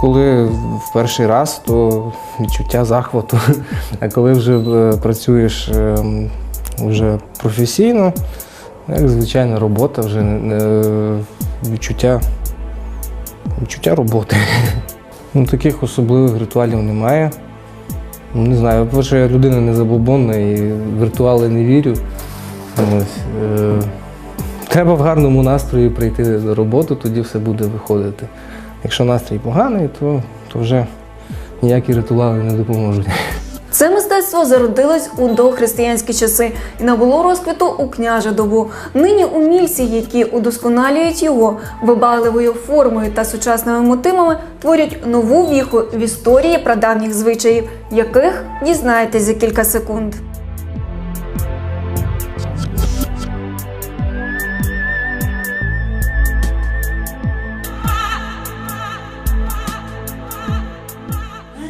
коли в перший раз, то відчуття захвату. А коли вже е, працюєш ем, вже професійно, як звичайна робота, вже е, відчуття, відчуття роботи. Ну, таких особливих ритуалів немає. Ну, Не знаю, по-перше, я людина не забобонна і в ритуали не вірю. Е, треба в гарному настрої прийти на роботу, тоді все буде виходити. Якщо настрій поганий, то, то вже ніякі ритуали не допоможуть. Це мистецтво зародилось у дохристиянські часи і набуло розквіту у княжу добу. Нині умільці, які удосконалюють його вибагливою формою та сучасними мотивами, творять нову віху в історії прадавніх звичаїв, яких дізнаєтесь за кілька секунд.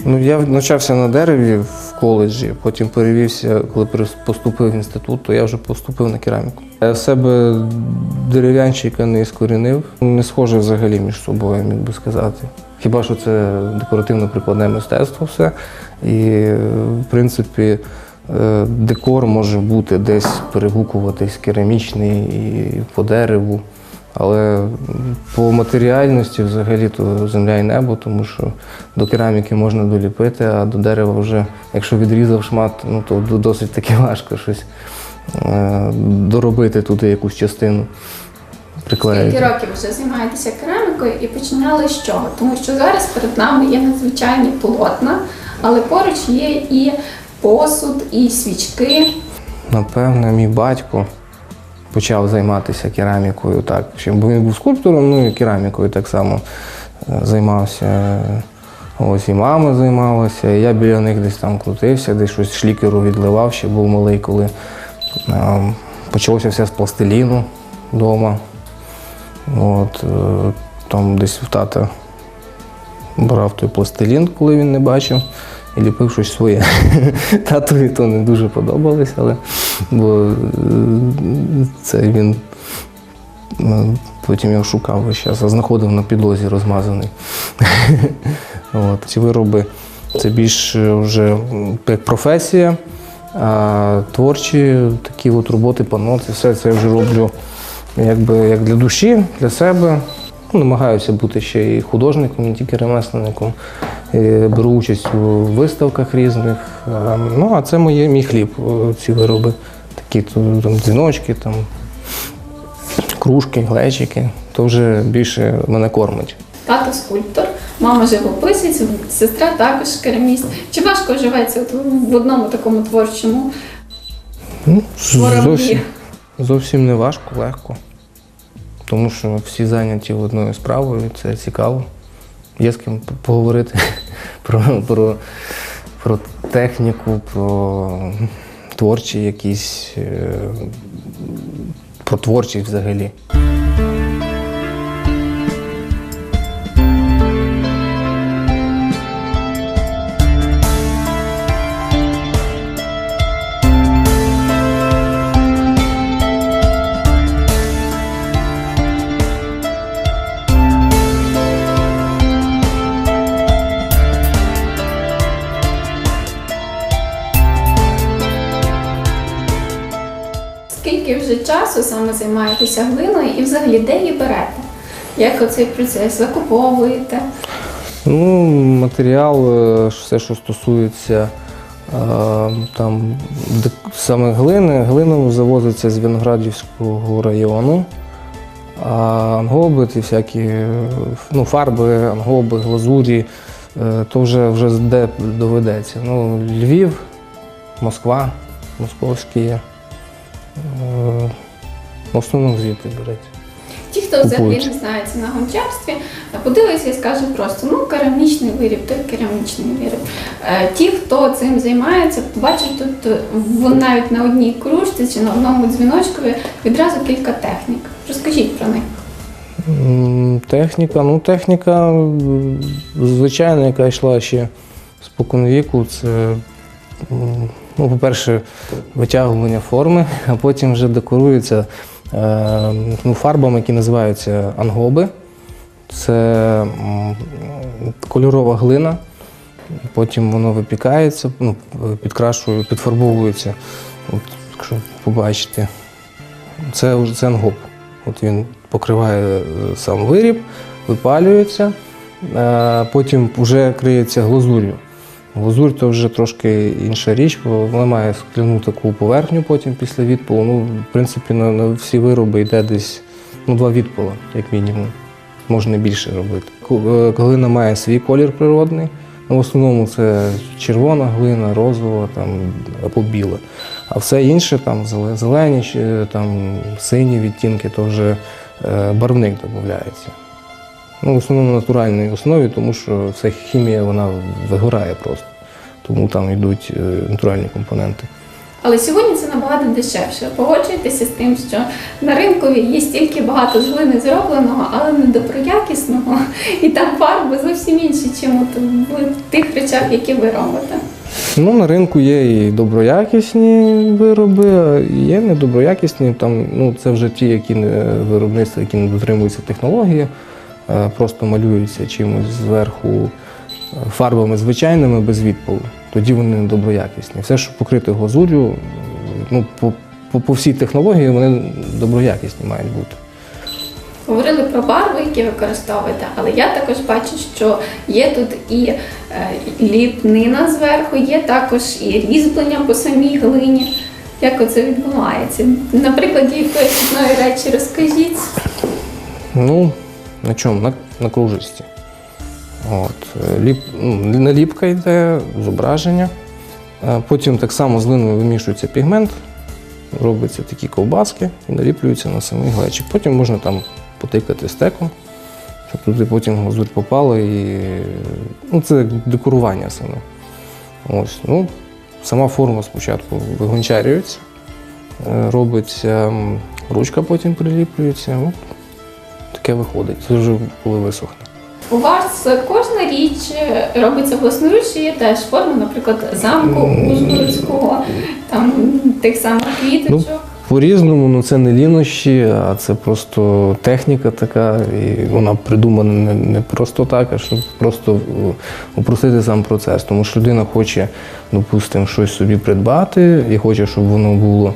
Ну, я навчався на дереві в коледжі, потім перевівся, коли поступив в інститут, то я вже поступив на кераміку. Я себе дерев'янщика не іскорінив, не схоже взагалі між собою, міг би сказати. Хіба що це декоративно-прикладне мистецтво все. І, в принципі, е, декор може бути десь перегукуватись керамічний і по дереву. Але по матеріальності взагалі то земля і небо, тому що до кераміки можна доліпити, а до дерева вже, якщо відрізав шмат, ну то досить таки важко щось е, доробити туди якусь частину. Скільки Приклеїти. років вже займаєтеся керамікою і починали з чого? Тому що зараз перед нами є надзвичайні полотна, але поруч є і посуд, і свічки. Напевно, мій батько почав займатися керамікою так. Бо він був скульптором, ну і керамікою так само е, займався. Ось і мама займалася, і я біля них десь там крутився, десь щось шлікеру відливав, ще був малий, коли е, почалося все з пластиліну вдома. От, е, там десь в тата брав той пластилін, коли він не бачив, і ліпив щось своє. Татові то не дуже подобалось, але бо е, це він е, потім його шукав весь час, а знаходив на підлозі розмазаний. Ці вироби це більш е, вже як професія, а творчі такі от роботи, панно, це все це я вже роблю якби як для душі, для себе. Ну, намагаюся бути ще і художником, не тільки ремесленником. Е, Беру участь у виставках різних. Е, Ну, а це моє, мій хліб, ці вироби. Такі там, дзвіночки, там, кружки, глечики. То вже більше мене кормить. Тато скульптор, мама живописець, сестра також кераміст. Чи важко живеться в одному такому творчому Ну, зовсім, зовсім не важко, легко. Тому що всі зайняті одною справою, це цікаво. Є з ким поговорити про, про, про техніку, про творчі якісь, е, про творчість взагалі. Скільки вже часу саме займаєтеся глиною і взагалі де її берете? Як оцей процес закуповуєте? Ну, матеріал, е, все, що стосується е, там, саме глини, глина завозиться з Виноградівського району. А ангоби, ті всякі е, ну, фарби, ангоби, глазурі, то вже, вже де доведеться. Ну, Львів, Москва, московські. е, В основному звідти береться. Ті, хто взагалі не знається на гончарстві, подивиться і скаже просто ну керамічний виріб, той керамічний виріб. Е, Ті, хто цим займається, бачать тут е, навіть на одній кружці чи на одному дзвіночкові відразу кілька технік. Розкажіть про них. Техніка, ну техніка м, звичайна, яка йшла ще споконвіку, це, ну, по-перше, витягування форми, а потім вже декорується е, ну, фарбами, які називаються ангоби. Це кольорова глина, потім воно випікається, ну, підкрашує, підфарбовується. От, якщо побачите, це це ангоп. От він покриває е, сам виріб, випалюється, е, потім вже криється глазур'ю. Глазурь то вже трошки інша річ, бо вона має скляну таку поверхню потім після відпалу. Ну, в принципі, на, на всі вироби йде десь ну, два відпала, як мінімум. Можна більше робити. Е, Глина має свій колір природний. Ну, в основному це червона глина, розова там, або біла. А все інше, там зелені, там, сині відтінки, то вже е, барвник додається. Ну, в основному на натуральній основі, тому що вся хімія вона вигорає просто. Тому там йдуть е, натуральні компоненти. Але сьогодні це набагато дешевше. Погоджуєтеся з тим, що на ринкові є стільки багато з глини зробленого, але недоброякісного, і там фарби зовсім інші, чим в тих речах, які ви робите. Ну, на ринку є і доброякісні вироби, є недоброякісні. Там, ну, це вже ті, які не виробництва, які не дотримуються технології, просто малюються чимось зверху е, фарбами звичайними без відпалу. Тоді вони недоброякісні. Все, що покрите глазур'ю, ну, по, по, по всій технології вони доброякісні мають бути. Говорили про барви, які використовуєте, але я також бачу, що є тут і е, ліпнина зверху, є також і різьблення по самій глині. Як оце відбувається? На прикладі якоїсь одної речі розкажіть. Ну, на чому? На, на кружечці. От, ліп, ну, наліпка йде, зображення. Е, Потім так само з глиною вимішується пігмент, робляться такі ковбаски і наліплюються на самий глечик. Потім можна там потикати стеком, щоб туди потім глазурь попала і ну, це декорування саме. Ось, ну, сама форма спочатку вигончарюється, е, робиться ручка потім приліплюється. Таке виходить. Це вже коли висохне. У вас кожна річ робиться власноруч, є теж форма, наприклад, замку Ужгородського, там тих самих квіточок. По-різному, ну це не лінощі, а це просто техніка така, і вона придумана не, не просто так, а щоб просто е, упростити сам процес. Тому що людина хоче, допустимо, щось собі придбати і хоче, щоб воно було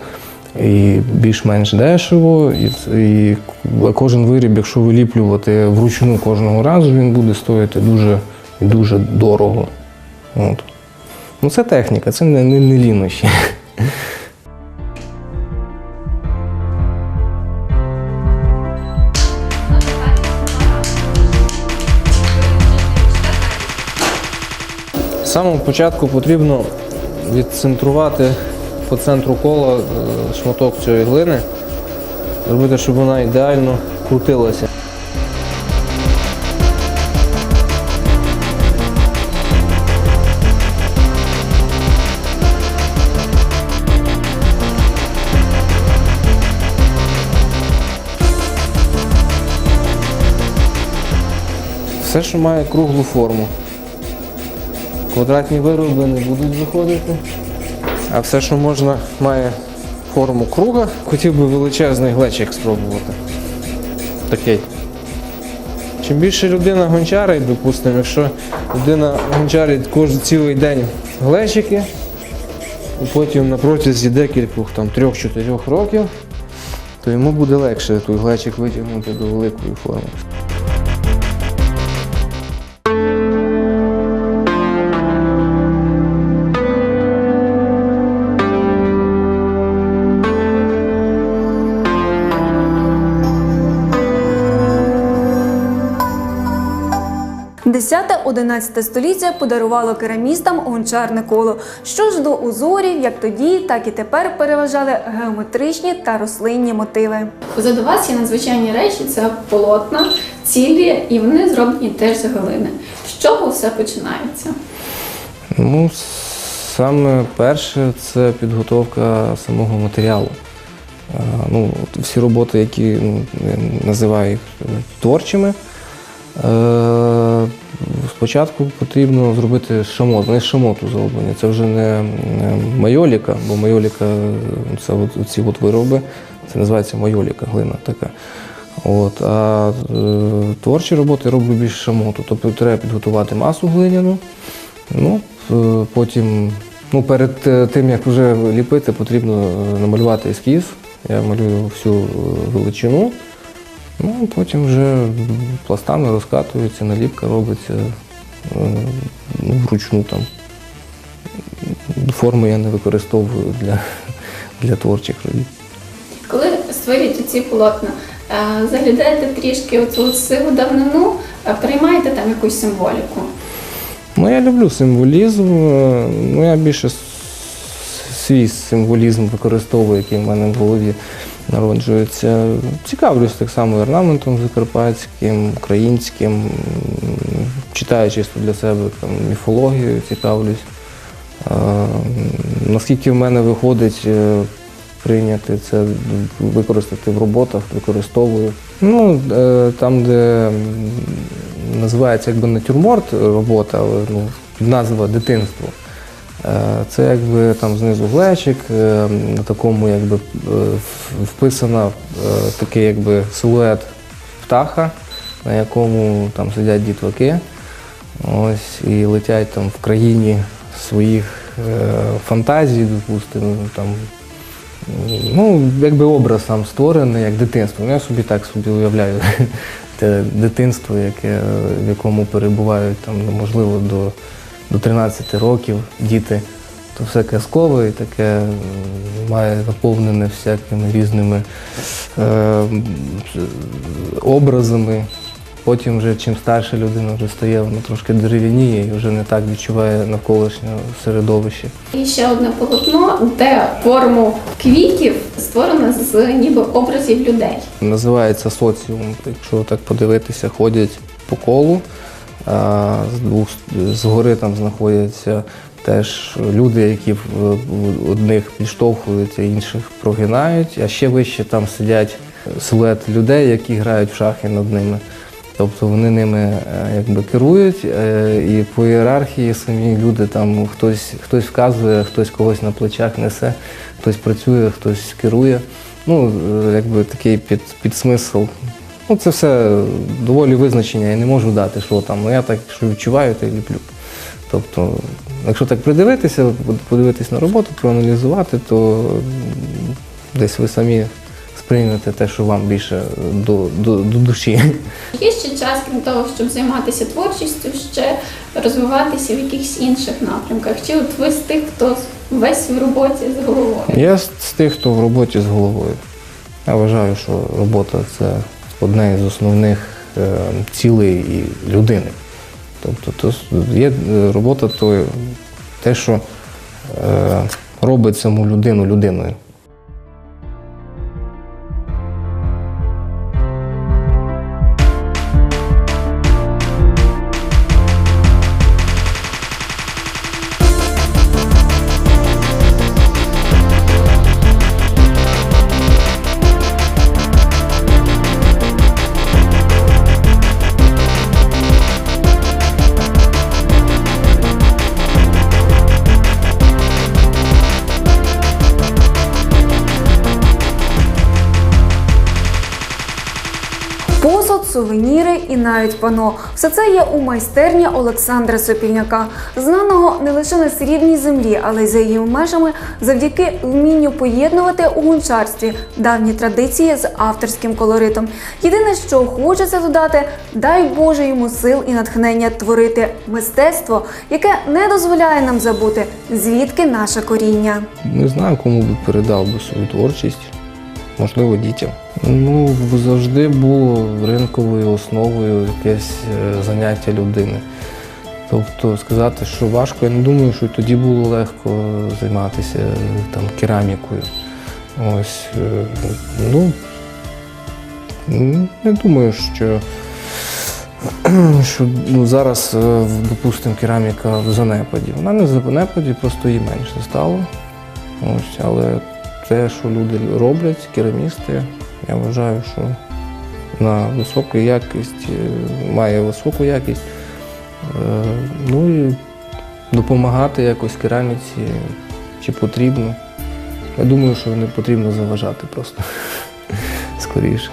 і більш-менш дешево, і, і кожен виріб, якщо виліплювати вручну кожного разу, він буде стоїти дуже дуже дорого. От. Ну це техніка, це не, не, не лінощі. З самого початку потрібно відцентрувати по центру кола е, шматок цієї глини, зробити, щоб вона ідеально крутилася. Все, що має круглу форму. Квадратні вироби не будуть заходити. А все, що можна, має форму круга. Хотів би величезний глечик спробувати. Такий. Чим більше людина гончарить, допустимо, якщо людина гончарить кожен цілий день глечики, і потім на протязі декількох там трьох-чотирьох років, то йому буде легше той глечик витягнути до великої форми. Десяте-11 століття подарувало керамістам гончарне коло. Що ж до узорів, як тоді, так і тепер переважали геометричні та рослинні мотиви. Позаду вас є надзвичайні речі, це полотна, цілі, і вони зроблені теж з глини. З чого все починається? Ну, саме перше це підготовка самого матеріалу. Ну, всі роботи, які ну, я називаю їх е, творчими, е, спочатку потрібно зробити шамот. Вони шамоту зроблені. Це вже не майоліка, бо майоліка е, це ці вироби, це називається майоліка, глина така. От, а е, творчі роботи роблю більш шамоту. Тобто треба підготувати масу глиняну. Ну, е, потім, ну, перед е, тим, як вже ліпити, потрібно е, намалювати ескіз. Я малюю всю величину. Ну, потім вже пластами розкатується, наліпка робиться вручну там. Форми я не використовую для, для творчих робіт. Коли створюєте ці полотна, е, заглядаєте трішки оцю сиву давнину, е, приймаєте там якусь символіку. Ну, я люблю символізм. е, Ну, я більше свій символізм використовую, який в мене в голові народжується. Цікавлюсь так само орнаментом закарпатським, українським. Читаю чисто для себе там, міфологію, цікавлюсь. Е, Наскільки в мене виходить е, прийняти це, використати в роботах, використовую. Ну, е, там, де називається якби натюрморт робота, ну, назва дитинство. Е, Це якби там знизу глечик, е, на такому якби е, вписано такий якби силует птаха, на якому там сидять дітваки. Ось і летять там в країні своїх е, фантазій, допустимо, там. Ну, якби образ сам створений, як дитинство. Ну, я собі так собі уявляю те дитинство, яке, в якому перебувають там, ну, можливо, до, до 13 років діти. То все казкове і таке має наповнене всякими різними е, образами. Потім, вже, чим старша людина вже стає, вона трошки дерев'яніє і вже не так відчуває навколишнє середовище. І ще одне полотно, де форму квітів створено з ніби образів людей. Називається соціум. Якщо так подивитися, ходять по колу. А з двох згори там знаходяться теж люди, які в- в- одних підштовхуються, інших прогинають. А ще вище там сидять силует людей, які грають в шахи над ними. Тобто вони ними е, якби керують, е, і по ієрархії самі люди там хтось, хтось вказує, хтось когось на плечах несе, хтось працює, хтось керує. Ну, е, якби такий під, підсмисл. Ну, це все доволі визначення, я не можу дати, що там. Ну я так, що відчуваю, то й ліплю. Тобто, якщо так придивитися, подивитись на роботу, проаналізувати, то десь ви самі сприймете те, що вам більше до, до, до душі. Є ще час, крім того, щоб займатися творчістю, ще розвиватися в якихось інших напрямках. Чи от ви з тих, хто весь в роботі з головою? Я з з тих, хто в роботі з головою. Я вважаю, що робота це одне із основних е, цілей і людини. Тобто то є е, робота то те, що е, робить саму людину людиною. Сувеніри і навіть пано. Все це є у майстерні Олександра Сопільняка, знаного не лише на срібній землі, але й за її межами завдяки вмінню поєднувати у гончарстві давні традиції з авторським колоритом. Єдине, що хочеться додати, дай Боже йому сил і натхнення творити мистецтво, яке не дозволяє нам забути, звідки наше коріння. Не знаю, кому би передав би свою творчість, можливо, дітям. Ну, завжди було ринковою основою якесь е, заняття людини. Тобто сказати, що важко, я не думаю, що тоді було легко займатися там керамікою. Ось, е, ну, не думаю, що, що ну, зараз, е, допустимо, кераміка в занепаді. Вона не в занепаді, просто її менше стало. Ось, але те, що люди роблять, керамісти, я вважаю, що на високу якість, е, має високу якість. Е, Ну і допомагати якось кераміці, чи потрібно. Я думаю, що не потрібно заважати просто скоріше.